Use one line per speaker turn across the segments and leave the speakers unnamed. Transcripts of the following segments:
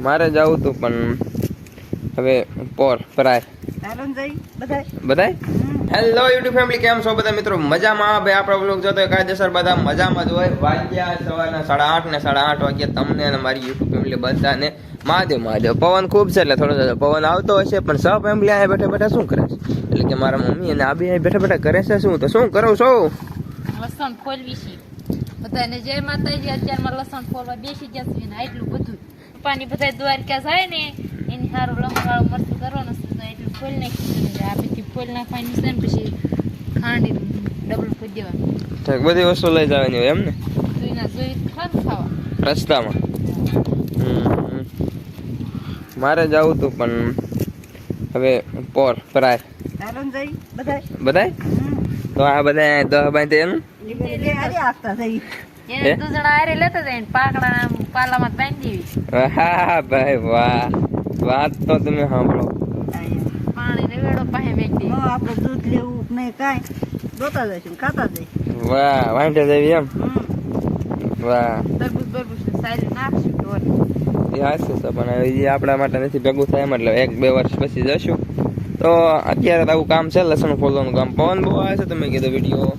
મારે જવું હતું પણ હવે પોર પરાય.
બધાય.
બધાય? હેલો યુટ્યુબ ફેમિલી કેમ છો બધા મિત્રો? મજામાં? ભાઈ આપણો બ્લોગ જોતો હોય કાયદેસર બધા મજામાં જ હોય. વાગ્યા સવારના સાડા આઠ ને સાડા આઠ વાગ્યા તમને અને મારી યુટ્યુબ ફેમિલી બધાને મહાદેવ મહાદેવ. પવન ખૂબ છે એટલે થોડો થોડો પવન આવતો હશે પણ સૌ ફેમિલી અહીંયા બેઠા બેઠા શું કરે છે? એટલે કે મારા મમ્મી અને આ બે અહીં બેઠા બેઠા કરે છે શું? તો શું કરું છો?
લસણ ફોલવી છે. બધાને જય માતાજી. અત્યારમાં લસણ ફોલવા બેસી જશે ને એટલું બધું. પપ્પાની બધા દ્વારકા જાય ને એની સારું લંબાવાળું મરચું કરવાનું છે. તો એટલું ફોલ નાખી આ બધી ફોલ નાખવાની છે ને પછી ખાંડી ડબલ ફૂટ દેવાનું.
ઠીક, બધી વસ્તુ લઈ જવાની હોય એમ ને?
જોઈના જોઈ ખાવા.
રસ્તામાં? હમ. મારે જવું હતું પણ હવે પોર
જઈ બધાય.
બધાય? તો આ બધા દહ બાય તેનું
લેતા ને પાકડા પાલામાં બાંધી દેવી
વાહ ભાઈ વાહ. વાત તો તમે સાંભળો.
પાણી ને વેડો પાસે મેકી
ન આપણે દૂધ લેવું નહીં કાંઈ. જોતા જઈશું ખાતા જઈશું
વાહ વાંઢે દેવી એમ? વાહ.
તરબૂચ બરબૂચ ને નાખશું ઢોર
એ હાસ્ય છે પણ એ આપણા માટે નથી ભેગું થાય એમ એટલે એક બે વર્ષ પછી જશું. તો અત્યારે તો આવું કામ છે લસણ ફોલવાનું કામ. પવન બહુ આવે છે તમે કીધું વીડિયો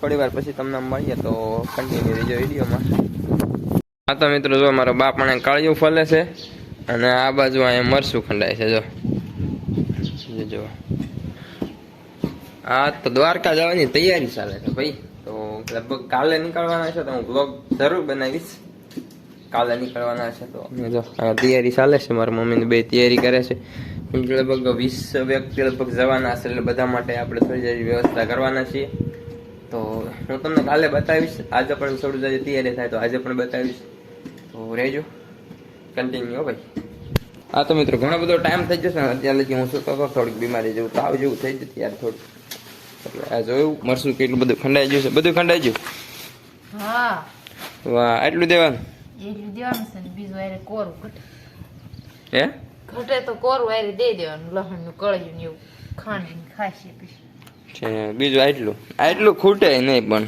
થોડી વાર પછી તમને મળીએ તો કન્ટિન્યુ રહેજો વિડીયોમાં. હા તો મિત્રો, જો મારો બાપ મને કાળિયું ફલે છે, અને આ બાજુ અહીંયા મરસું ખંડાય છે, જો. જો આ તો દ્વારકા જવાની તૈયારી ચાલે છે ભાઈ. તો લગભગ કાલે નીકળવાના છે, તો હું બ્લોગ જરૂર બનાવીશ. કાલે નીકળવાના છે, તો જો તૈયારી ચાલે છે, મારા મમ્મીને બે તૈયારી કરે છે. લગભગ વીસ વ્યક્તિ લગભગ જવાના છે, એટલે બધા માટે આપણે થોડી વ્યવસ્થા કરવાના છીએ. તો હું તમને કાલે બતાવીશ. આજે પણ થોડું જાય તૈયારી થાય તો આજે પણ બતાવીશ. તો રહેજો. કન્ટિન્યુ ભાઈ. હા તો મિત્રો ઘણો બધો ટાઈમ થઈ જશે અત્યારે લગી હું શું તો થોડીક બીમારી જેવું તાવ જેવું થઈ જતી યાર થોડું એટલે આ જોયું મરસું કેટલું બધું ખંડાઈ ગયું છે. બધું ખંડાઈ ગયું?
હા.
વાહ એટલું દેવાનું?
એટલું દેવાનું છે ને બીજું હારે કોરું ઘટે.
હે?
ઘટે તો કોરું હારે દઈ દેવાનું લહણનું કળિયું ને એવું. ખાંડીને ખાશે પછી
છે, બીજું આટલું. આટલું ખૂટે નહીં પણ.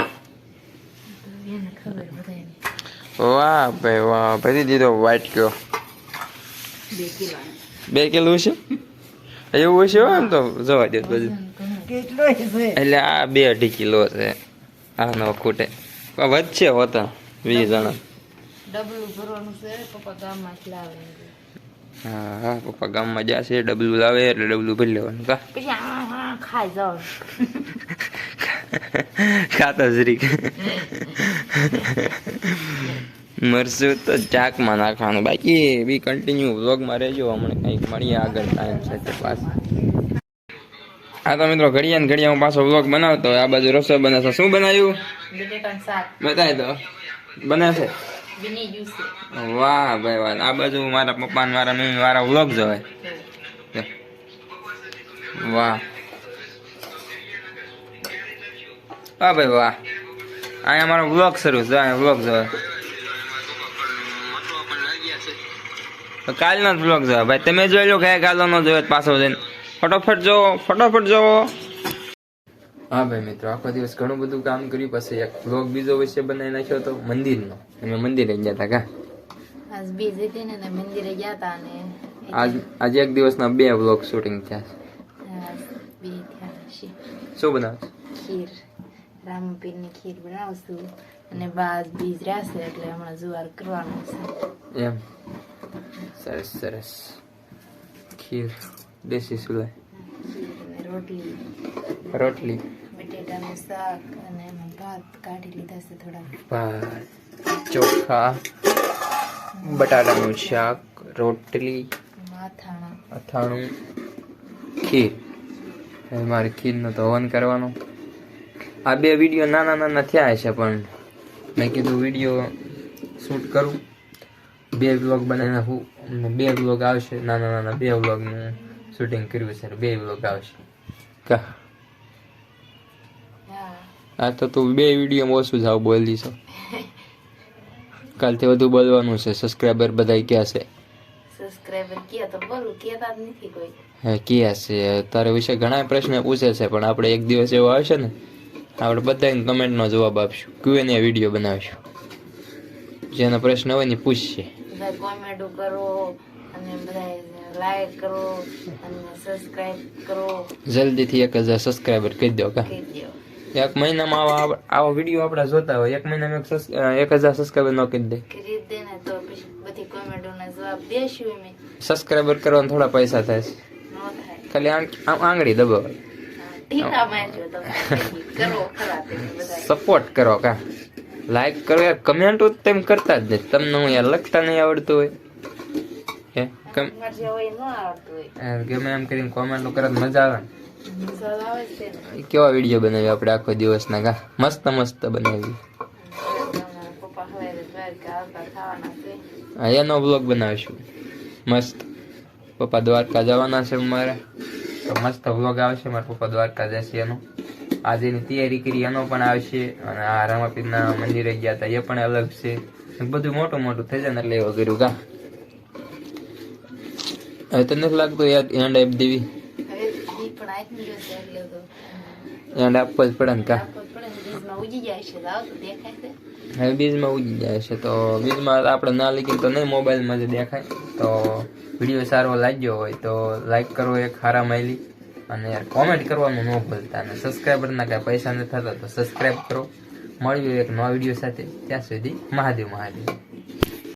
વાહ ભાઈ, વાહ. ભરી દીધો વાઈટ કયો.
બે કિલો
છે? એવું હશે એમ તો? જવા દે બધું. એટલે આ બે અઢી કિલો છે. આ નો ખૂટે. વધશે હોતા, વીસ જણા.
ડબલું ભરવાનું છે, પપ્પા ગામમાં જ.
હા હા પપ્પા ગામમાં જશે ડબલું લાવે એટલે ડબલું ભરી લેવાનું કા?
પછી આ આ ખાઈ જાવ
ખાતા જરીક મરશું તો ચાકમાં નાખવાનું. બાકી બી કન્ટિન્યુ વ્લોગમાં રહેજો હમણાં કંઈક મળીએ આગળ ટાઈમ સાથે પાસ હા તો મિત્રો ઘડિયા ને ઘડિયા હું પાછો વ્લોગ બનાવતો આ બાજુ રસોઈ બનાવશે. શું બનાવ્યું?
તો
બતાવી દો. બનાવશે? વાહ, ભાઈ, વાહ. આ બાજુ મારા પપ્પા ને મારા મમ્મી મારા વ્લોગ જોવે. વાહ. વાહ, ભાઈ, વાહ. અહીંયા મારો વ્લોગ શરૂ છે અહીંયા વ્લોગ જોવે. કાલનો જ વ્લોગ જોવે. ભાઈ, તમે જોઈ લો કયા કાલો નો જોયો પાછો જઈને. ફટોફટ જોવો ફટોફટ જોવો. હા ભાઈ મિત્રો આખો દિવસ ઘણું બધું કામ કર્યું. પછી એક બ્લોગ બીજો વિશે બનાવી નાખ્યો હતો મંદિરનો. અમે મંદિરે ગયા હતા કા?
આજ બીજી હતી ને મંદિરે ગયા હતા ને
આજ આજે એક દિવસના બે વ્લોગ શૂટિંગ થયા છે. શું બનાવ
ખીર. રામપીરની ખીર બનાવશું. અને બાદ બીજ રહેશે એટલે હમણાં જુવાર કરવાનું છે.
એમ. સરસ સરસ. ખીર દેશી સુલાય
રોટલી.
રોટલી.
બટેટાનું શાક અને એમાં ભાત કાઢી લીધા છે થોડા
ભાત ચોખા બટાટાનું શાક રોટલી
માથાણા
અથાણું ખીર. હવે મારે ખીરનો તો હવન કરવાનો. આ બે વીડિયો નાના નાના થયા છે પણ મેં કીધું વીડિયો શૂટ કરું. બે વ્લોગ બનાવી નાખું. બે વ્લોગ આવશે. નાના નાના બે વ્લોગનું શૂટિંગ કર્યું છે. બે વ્લોગ આવશે. કા? આ તો તું બે વિડીયોમાં ઓછું જાવ બોલી છો. કાલથી વધુ બોલવાનું છે. સબસ્ક્રાઈબર બધા ક્યાં છે?
સબસ્ક્રાઈબર કયા? તો બોલું કહેતા જ નથી કોઈ.
હે ક્યાં છે? તારા વિશે ઘણા પ્રશ્ન પૂછે છે પણ આપણે એક દિવસ એવો આવશે ને આપણે બધાને કમેન્ટનો જવાબ આપશું. ક્યુએન એ વીડિયો બનાવીશું. જેનો પ્રશ્ન હોય ને પૂછશે
બધા કરો અને બધા લાઈક કરો અને સબસ્ક્રાઇબ કરો.
જલ્દીથી એક હજાર સબસ્ક્રાઈબર કરી દો કા? એક મહિનામાં આવા આવો વીડિયો આપણે જોતા હોય. એક મહિનામાં એક હજાર સબસ્ક્રાઈબર ન કરી દે.
કરી દે ને તો બધી કોમેન્ટોના જવાબ દેશું અમે
સબસ્ક્રાઈબર કરવાના થોડા પૈસા થાય છે. ખાલી આમ આંગળી દબાવે.
ટીકા મારજો તમે. કરો ખરા તમે બધા.
સપોર્ટ કરો કા? લાઈક કરો યાર. કમેન્ટ તેમ કરતા જ નહીં તમને હું યાર લખતા નહીં આવડતું હોય. હે? ગમે એમ કરીને કોમેન્ટો કરે મજા આવે. કેવા વીડિયો બનાવી આપણે આખો દિવસના કા મસ્ત મસ્ત બનાવી. એનો બ્લોગ બનાવીશું. મસ્ત. પપ્પા દ્વારકા જવાના છે મારે. તો મસ્ત બ્લોગ આવશે. મારા પપ્પા દ્વારકા જશે એનો. આજે એની તૈયારી કરી એનો પણ આવશે. અને આ રામાપીરના મંદિરે ગયા હતા એ પણ અલગ છે. બધું મોટું મોટું થઈ જાય ને એટલે એવું કર્યું કા હવે તને લાગતું યાર એન્ડ આપી દેવી? એન્ડ આપવો જ પડે ને કા? હવે બીજમાં ઉજી જાય છે તો બીજમાં આપણે ના લીધી તો નહીં મોબાઈલમાં જ દેખાય. તો વીડિયો સારો લાગ્યો હોય તો લાઈક કરો એક હારા માયલી. અને યાર કોમેન્ટ કરવાનું ન ભૂલતા અને સબસ્ક્રાઈબરના કાંઈ પૈસા નથી થતા તો સબસ્ક્રાઈબ કરો. મળ્યું એક નવા વીડિયો સાથે ત્યાં સુધી મહાદેવ મહાદેવ.